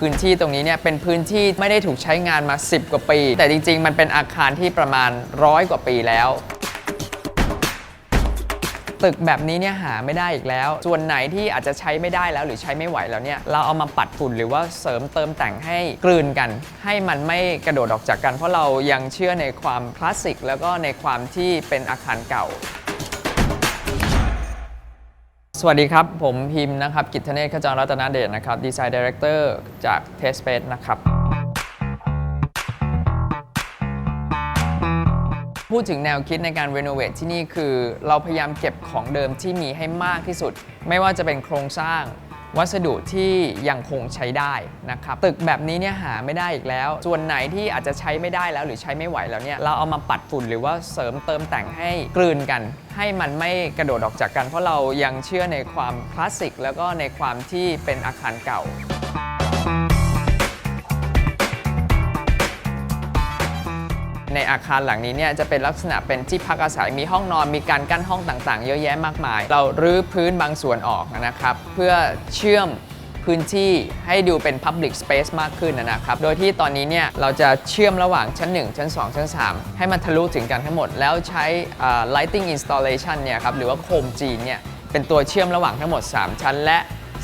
พื้นที่ตรงนี้เนี่ยเป็นพื้นที่ไม่ได้ถูกใช้งานมา 10 กว่าปี แต่จริง ๆ มันเป็นอาคารที่ประมาณร้อยกว่าปีแล้วตึกแบบนี้เนี่ยหาไม่ได้อีกแล้ว ส่วนไหนที่อาจจะใช้ไม่ได้แล้วหรือใช้ไม่ไหวแล้วเนี่ย เราเอามาปัดฝุ่นหรือว่าเสริมเติมแต่งให้กลืนกัน ให้มันไม่กระโดดออกจากกัน เพราะเรายังเชื่อในความคลาสสิกแล้วก็ในความที่เป็นอาคารเก่า สวัสดีครับ ผมพิมพ์นะครับ กิตเนศขจรรัตนเดชนะครับดีไซน์ดีเรคเตอร์จาก t e s t Space นะครับ พูดถึงแนวคิดในการรีโนเวทที่นี่คือ เราพยายามเก็บของเดิมที่มีให้มากที่สุด ไม่ว่าจะเป็นโครงสร้าง วัสดุที่ยังคงใช้ได้นะครับตึกแบบนี้เนี่ยหาไม่ได้อีกแล้ว ส่วนไหนที่อาจจะใช้ไม่ได้แล้วหรือใช้ไม่ไหวแล้วเนี่ยเราเอามาปัดฝุ่นหรือว่าเสริมเติมแต่งให้กลืนกัน ให้มันไม่กระโดดออกจากกัน เพราะเรายังเชื่อในความคลาสสิกแล้วก็ในความที่เป็นอาคารเก่า ในอาคารหลังนี้เนี่ยจะเป็นลักษณะเป็นที่พักอาศัยมีห้องนอนมีการกั้นห้องต่างๆ เยอะแยะมากมาย เรารื้อพื้นบางส่วนออกนะครับ เพื่อเชื่อมพื้นที่ให้ดูเป็น Public Space มากขึ้นนะครับ โดยที่ตอนนี้เนี่ยเราจะเชื่อมระหว่างชั้น 1 ชั้น 2 ชั้น 3 ให้มันทะลุถึงกันทั้งหมด แล้วใช้อ่า lighting installation เนี่ยครับหรือว่าโคมจีนเนี่ยเป็นตัวเชื่อมระหว่างทั้งหมด 3 ชั้น และ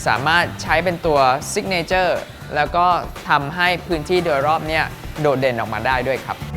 สามารถใช้เป็นตัว signature แล้วก็ทำให้พื้นที่โดยรอบเนี่ยโดดเด่นออกมาได้ด้วยครับ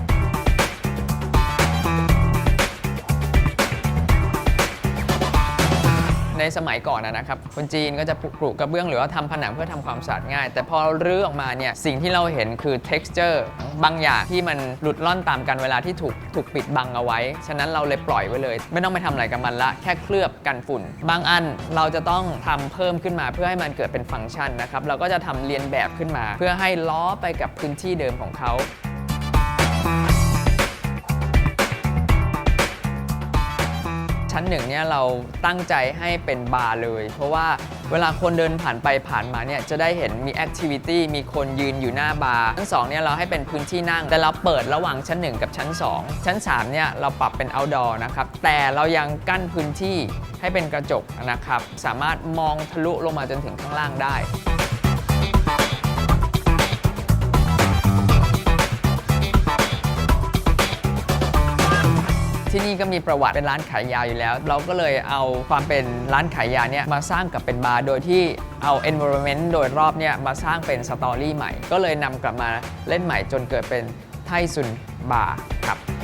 ในสมัยก่อนนะครับคนจีนก็จะปลูกกระเบื้องหรือว่าทำผนังเพื่อทำความสะอาดง่าย แต่พอรื้อออกมาเนี่ยสิ่งที่เราเห็นคือ texture บางอย่างที่มันหลุดล่อนตามกันเวลาที่ถูกถูกปิดบังเอาไว้ ฉะนั้นเราเลยปล่อยไว้เลย ไม่ต้องไปทำอะไรกับมันละ แค่เคลือบกันฝุ่น บางอันเราจะต้องทำเพิ่มขึ้นมาเพื่อให้มันเกิดเป็นฟังก์ชันนะครับเราก็จะทำเรียนแบบขึ้นมา เพื่อให้ล้อไปกับพื้นที่เดิมของเขา ชั้นหนึ่งเนี่ยเราตั้งใจให้เป็นบาร์เลย เพราะว่าเวลาคนเดินผ่านไปผ่านมาเนี่ยจะได้เห็นมีแอคทิวิตี้มีคนยืนอยู่หน้าบาร์ชั้น2เนี่ยเราให้เป็นพื้นที่นั่ง แต่เราเปิดระหว่างชั้น 1 กับชั้น 2 ชั้น3เนี่ยเราปรับเป็น outdoor นะครับแต่เรายังกั้นพื้นที่ให้เป็นกระจกนะครับสามารถมองทะลุลงมาจนถึงข้างล่างได้ ก็มีประวัติเป็นร้านขายยาอยู่แล้ว เราก็เลยเอาความเป็นร้านขายยาเนี่ยมาสร้างกับเป็นบาร์โดยที่เอา environment โดยรอบเนี่ยมาสร้างเป็นสตอรี่ใหม่ ก็เลยนำกลับมาเล่นใหม่จนเกิดเป็นไทซุนบาร์ครับ